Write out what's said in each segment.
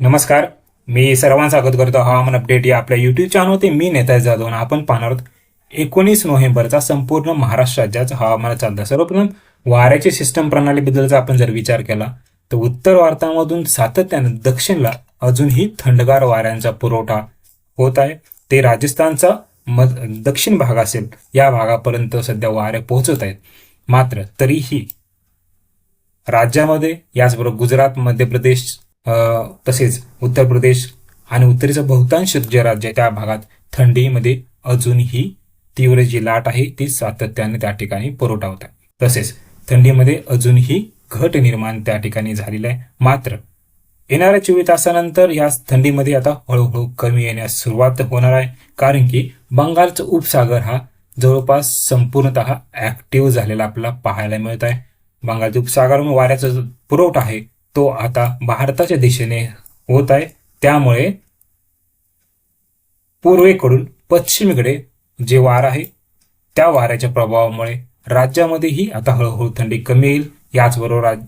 नमस्कार मी सर्वांचं स्वागत करतो हवामान अपडेट या आपल्या युट्यूब चॅनलवरती मी नेता जाधव आपण पाहणार आहोत एकोणीस नोव्हेंबरचा संपूर्ण महाराष्ट्र राज्याचा हवामानाचा अंदाज. सर्वप्रथम वाऱ्याची सिस्टम प्रणालीबद्दलचा आपण जर विचार केला तर उत्तर भारतामधून सातत्यानं दक्षिणला अजूनही थंडगार वाऱ्यांचा पुरवठा होत आहे. ते राजस्थानचा मध दक्षिण भाग असेल या भागापर्यंत सध्या वारे पोहोचत आहेत. मात्र तरीही राज्यामध्ये याचबरोबर गुजरात मध्य प्रदेश तसेच उत्तर प्रदेश आणि उत्तरेचं बहुतांश जे राज्य आहे त्या भागात थंडीमध्ये अजूनही तीव्र जी लाट आहे ती सातत्याने त्या ठिकाणी पुरवठा होत आहे. तसेच थंडीमध्ये अजूनही घट निर्माण त्या ठिकाणी झालेली आहे. मात्र येणाऱ्या चोवीस तासानंतर या थंडीमध्ये आता हळूहळू कमी येण्यास सुरुवात होणार आहे कारण की बंगालचा उपसागर हा जवळपास संपूर्णतः ऍक्टिव्ह झालेला आपल्याला पाहायला मिळत आहे. बंगालच्या उपसागरामध्ये वाऱ्याचा जो पुरवठा आहे तो आता भारताच्या दिशेने होत आहे. त्यामुळे पूर्वेकडून पश्चिमेकडे जे वार आहे त्या वाऱ्याच्या प्रभावामुळे राज्यामध्येही आता हळूहळू थंडी कमी येईल. याचबरोबर राज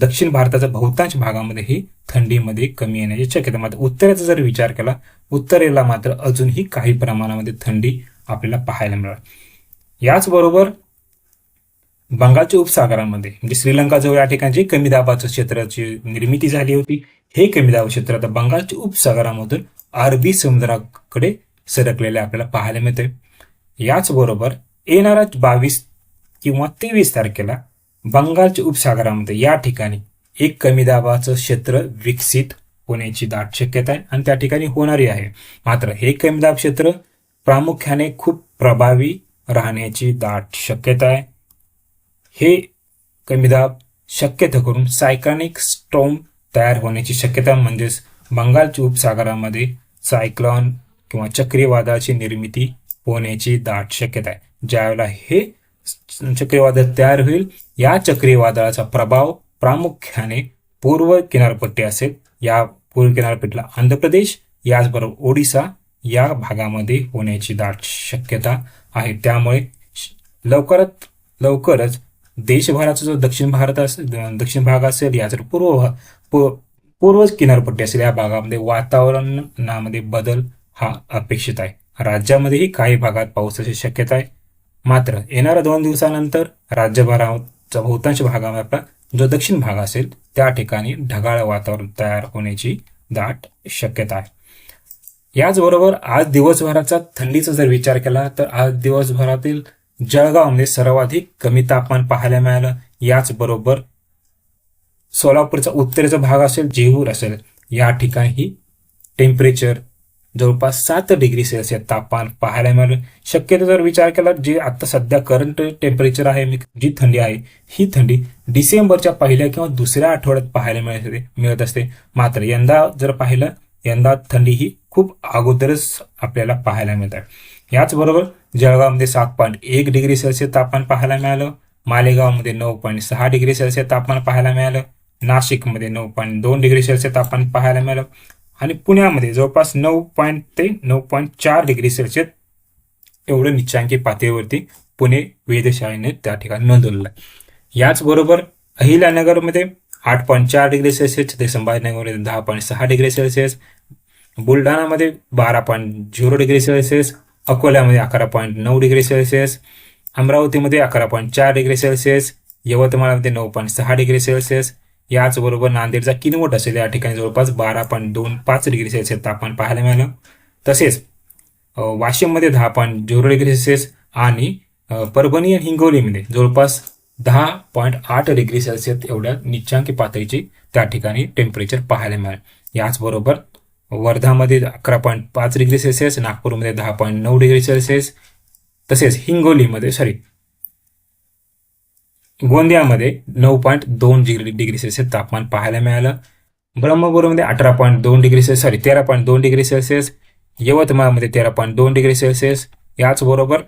दक्षिण भारताच्या बहुतांश भागामध्येही थंडीमध्ये कमी येण्याची शक्यता मात्र उत्तरेचा जर विचार केला उत्तरेला मात्र अजूनही काही प्रमाणामध्ये थंडी आपल्याला पाहायला मिळाली याचबरोबर बंगालच्या उपसागरामध्ये म्हणजे श्रीलंकाजवळ या ठिकाणी कमी दाबाचं क्षेत्राची निर्मिती झाली होती. हे कमी दाब क्षेत्र आता बंगालच्या उपसागरामधून अरबी समुद्राकडे सरकलेले आपल्याला पाहायला मिळते याचबरोबर येणाऱ्या बावीस किंवा तेवीस तारखेला बंगालच्या उपसागरामध्ये या ठिकाणी एक कमी दाबाचं क्षेत्र विकसित होण्याची दाट शक्यता आहे आणि त्या ठिकाणी होणारी आहे. मात्र हे कमी दाब क्षेत्र प्रामुख्याने खूप प्रभावी राहण्याची दाट शक्यता आहे. हे कमी दाब करून सायक्लॉनिक स्टॉम तयार होण्याची शक्यता म्हणजेच बंगालच्या उपसागरामध्ये सायक्लॉन किंवा चक्रीवादळाची निर्मिती होण्याची दाट शक्यता आहे. ज्यावेळेला हे चक्रीवादळ तयार होईल या चक्रीवादळाचा प्रभाव प्रामुख्याने पूर्व किनारपट्टी असेल. या पूर्व किनारपट्टीला आंध्र प्रदेश याचबरोबर ओडिसा या भागामध्ये होण्याची दाट शक्यता आहे. त्यामुळे श- लवकरात लवकरच देशभराचा जो दक्षिण भारत असेल दक्षिण भाग असेल याचा पूर्व पूर्व किनारपट्टी असेल या भागामध्ये वातावरणामध्ये बदल हा अपेक्षित आहे. राज्यामध्येही काही भागात पावसाची शक्यता आहे. मात्र येणाऱ्या दोन दिवसानंतर राज्यभराच्या बहुतांश भागामध्ये आपला जो दक्षिण भाग असेल त्या ठिकाणी ढगाळ वातावरण तयार होण्याची दाट शक्यता आहे. याचबरोबर आज दिवसभराचा थंडीचा जर विचार केला तर आज दिवसभरातील जळगावमध्ये सर्वाधिक कमी तापमान पाहायला मिळालं. याचबरोबर सोलापूरचा उत्तरेचा भाग असेल जेहूर असेल या ठिकाणी टेम्परेचर जवळपास सात डिग्री सेल्सिअस तापमान पाहायला मिळालं. शक्यतो जर विचार केला जे आता सध्या करंट टेम्परेचर आहे मी- जी थंडी आहे ही थंडी डिसेंबरच्या पहिल्या किंवा दुसऱ्या आठवड्यात पाहायला मिळते मिळत असते. मात्र यंदा जर पाहिलं यंदा थंडी ही खूप अगोदरच आपल्याला पाहायला मिळत. आहे याचबरोबर जळगावमध्ये सात पॉईंट एक डिग्री सेल्सिअस तापमान पाहायला मिळालं. मालेगावमध्ये नऊ पॉईंट सहा डिग्री सेल्सिअस तापमान पाहायला मिळालं. नाशिकमध्ये नऊ पॉईंट दोन डिग्री सेल्सिअस तापमान पाहायला मिळालं. आणि पुण्यामध्ये जवळपास नऊ पॉईंट ते नऊ पॉईंट चार डिग्री सेल्सिअस एवढं निचांकी पातळीवरती पुणे वेधशाळेने त्या ठिकाणी नोंदवलेलं आहे. याचबरोबर अहिल्यानगरमध्ये आठ पॉईंट चार डिग्री सेल्सिअस ते संभाजीनगरमध्ये दहा पॉईंट सहा डिग्री सेल्सिअस बुलढाणामध्ये बारा पॉईंट झिरो डिग्री सेल्सिअस अकोल्यामध्ये अकरा पॉईंट नऊ डिग्री सेल्सिअस अमरावतीमध्ये अकरा पॉईंट चार डिग्री सेल्सिअस यवतमाळमध्ये नऊ पॉईंट सहा डिग्री सेल्सिअस याचबरोबर नांदेडचा किनवट असेल या ठिकाणी जवळपास बारा पॉईंट दोन पाच डिग्री सेल्सिअस तापमान पाहायला मिळालं. तसेच वाशिममध्ये दहा पॉईंट झिरो डिग्री सेल्सिअस आणि परभणी आणि हिंगोलीमध्ये जवळपास दहा पॉईंट आठ डिग्री सेल्सिअस एवढ्या निचांकी पातळीची त्या ठिकाणी टेम्परेचर पाहायला मिळेल. याचबरोबर वर्धामध्ये अकरा पॉईंट पाच डिग्री सेल्सिअस नागपूरमध्ये दहा पॉईंट नऊ डिग्री सेल्सिअस तसेच हिंगोलीमध्ये सॉरी गोंदियामध्ये नऊ पॉईंट दोन डिग्री डिग्री सेल्सिअस तापमान पाहायला मिळालं. ब्रह्मपूरमध्ये अठरा पॉईंट दोन डिग्री सेल्सिअस सॉरी तेरा पॉईंट दोन डिग्री सेल्सिअस यवतमाळमध्ये तेरा पॉईंट दोन डिग्री सेल्सिअस. याचबरोबर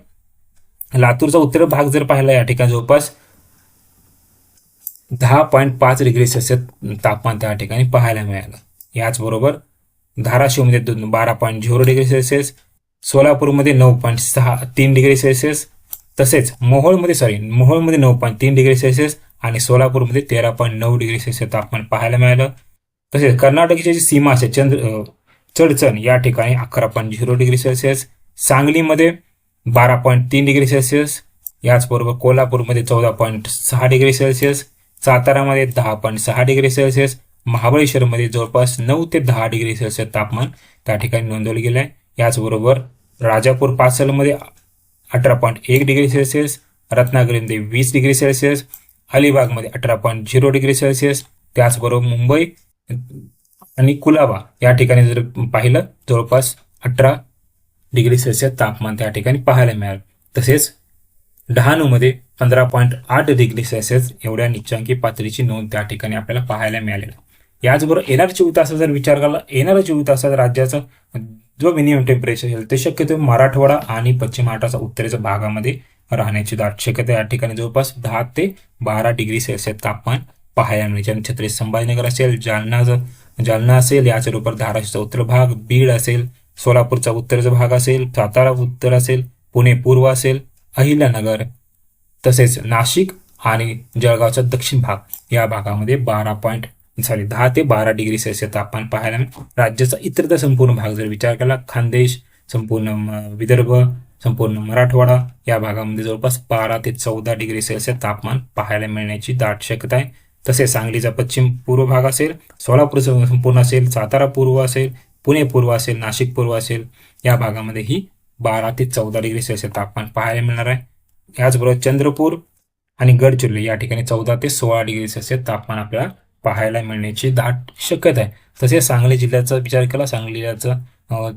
लातूरचा उत्तर भाग जर पाहिला या ठिकाणी जवळपास दहा पॉईंट पाच डिग्री सेल्सिअस तापमान त्या ठिकाणी पाहायला मिळालं. याचबरोबर धाराशिवमध्ये दोन बारा पॉईंट झिरो डिग्री सेल्सिअस सोलापूरमध्ये नऊ पॉईंट सहा तीन डिग्री सेल्सिअस तसेच मोहोळमध्ये सॉरी मोहोळमध्ये नऊ पॉईंट तीन डिग्री सेल्सिअस आणि सोलापूरमध्ये तेरा पॉईंट नऊ डिग्री सेल्सिअस तापमान पाहायला मिळालं. तसेच कर्नाटकची जी सीमा असेल चंद्र चडचण या ठिकाणी अकरा पॉईंट झिरो डिग्री सेल्सिअस. सांगलीमध्ये बारा पॉईंट तीन डिग्री सेल्सिअस याचबरोबर कोल्हापूरमध्ये चौदा पॉईंट सहा डिग्री सेल्सिअस सातारामध्ये दहा पॉईंट सहा डिग्री सेल्सिअस महाबळेश्वरमध्ये जवळपास नऊ ते दहा डिग्री सेल्सिअस तापमान त्या ठिकाणी नोंदवलं गेलं आहे याचबरोबर राजापूर पासलमध्ये अठरा पॉईंट एक डिग्री सेल्सिअस रत्नागिरीमध्ये वीस डिग्री सेल्सिअस अलिबागमध्ये अठरा पॉईंट झिरो डिग्री सेल्सिअस त्याचबरोबर मुंबई आणि कुलाबा या ठिकाणी जर पाहिलं जवळपास अठरा डिग्री सेल्सिअस तापमान त्या ठिकाणी पाहायला मिळालं. तसेच डहाणूमध्ये पंधरा पॉईंट आठ डिग्री सेल्सिअस एवढ्या निचांकी पातळीची नोंद त्या ठिकाणी आपल्याला पाहायला मिळालेली याचबरोबर येणाऱ्या चोवीस तासाचा जर विचार केला येणाऱ्या चोवीस तासात राज्याचं जो मिनिमम टेम्परेचर असेल ते शक्यतो मराठवाडा आणि पश्चिम महाराष्ट्राचा उत्तरेच्या भागामध्ये राहण्याची दाट शक्यता या ठिकाणी जवळपास दहा ते बारा डिग्री सेल्सिअस तापमान पाहायला मिळेल ज्याने छत्रपती संभाजीनगर असेल जालना जालना असेल याचबरोबर धाराशिवचा उत्तर भाग बीड असेल सोलापूरचा उत्तरचा भाग असेल सातारा उत्तर असेल पुणे पूर्व असेल अहिल्यानगर तसेच नाशिक आणि जळगावचा दक्षिण भाग या भागामध्ये बारा पॉईंट सॉरी दहा ते बारा डिग्री सेल्सिअस तापमान पाहायला राज्याचा इतर संपूर्ण भाग जर विचार केला खानदेश संपूर्ण विदर्भ संपूर्ण मराठवाडा या भागामध्ये जवळपास बारा ते चौदा डिग्री सेल्सिअस तापमान पाहायला मिळण्याची दाट शक्यता आहे. तसेच सांगलीचा पश्चिम पूर्व भाग असेल सोलापूर संपूर्ण असेल सातारा पूर्व असेल पुणे पूर्व असेल नाशिक पूर्व असेल या भागामध्ये ही बारा ते चौदा डिग्री सेल्सिअस तापमान पाहायला मिळणार आहे. याचबरोबर चंद्रपूर आणि गडचिरोली या ठिकाणी चौदा ते सोळा डिग्री सेल्सिअस तापमान आपल्याला पाहायला मिळण्याची दाट शक्यता आहे. तसेच सांगली जिल्ह्याचा विचार केला सांगली जिल्ह्याचा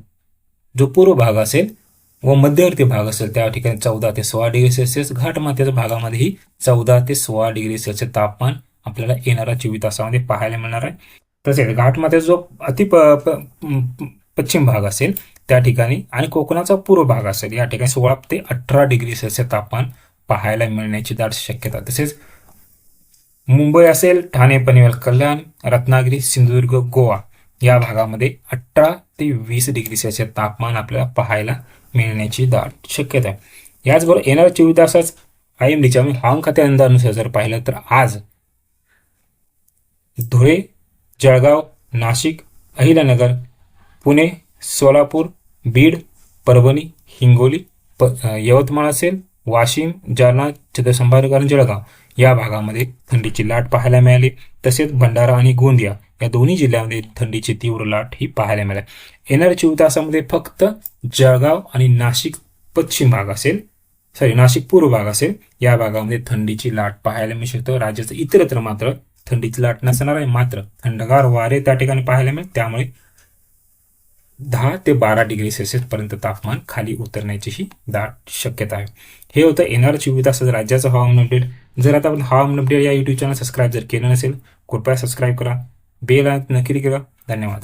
जो पूर्व भाग असेल व मध्यवर्ती भाग असेल त्या ठिकाणी चौदा ते सोळा डिग्री सेल्सिअस घाटमाथ्याच्या भागामध्येही चौदा ते सोळा डिग्री सेल्सिअस तापमान आपल्याला येणाऱ्या चोवीस तासामध्ये पाहायला मिळणार आहे. तसेच घाटमाथ्याचा जो अति प- प- प- पश्चिम भाग असेल त्या ठिकाणी आणि कोकणाचा पूर्व भाग असेल या ठिकाणी सोळा ते अठरा डिग्री सेल्सिअस तापमान पाहायला मिळण्याची दाट शक्यता तसेच मुंबई असेल ठाणे पनवेल कल्याण रत्नागिरी सिंधुदुर्ग गोवा या भागामध्ये अठरा ते वीस डिग्री सेल्सिअस तापमान आपल्याला पाहायला मिळण्याची दाट शक्यता आहे. याचबरोबर येणाऱ्या चोवीस तासात आय एम डीच्या म्हणजे हवामान खात्या अंदाजानुसार जर पाहिलं तर आज धुळे जळगाव नाशिक अहिल्यानगर पुणे सोलापूर बीड परभणी हिंगोली प यवतमाळ असेल वाशिम जालना छत्रपती आणि जळगाव या भागामध्ये थंडीची लाट पाहायला मिळाली. तसेच भंडारा आणि गोंदिया या दोन्ही जिल्ह्यामध्ये थंडीची तीव्र लाट ही पाहायला मिळाली. येणाऱ्या चोवीस तासामध्ये फक्त जळगाव आणि नाशिक पश्चिम भाग असेल सॉरी नाशिक पूर्व भाग असेल या भागामध्ये थंडीची लाट पाहायला मिळू शकतो. राज्याचं इतरत्र मात्र थंडीची लाट नसणार आहे मात्र थंडगार वारे त्या ठिकाणी पाहायला मिळेल. त्यामुळे दहा ते बारा डिग्री सेल्सिअसपर्यंत तापमान खाली उतरण्याचीही दाट शक्यता आहे. हे होतं येणाऱ्या विविध असं राज्याचं हवामान अपडेट जर आता आपण हवामान अपडेट या यूट्यूब चॅनल सबस्क्राईब जर केलं नसेल कृपया सबस्क्राईब करा. बेल नक्की करा. धन्यवाद.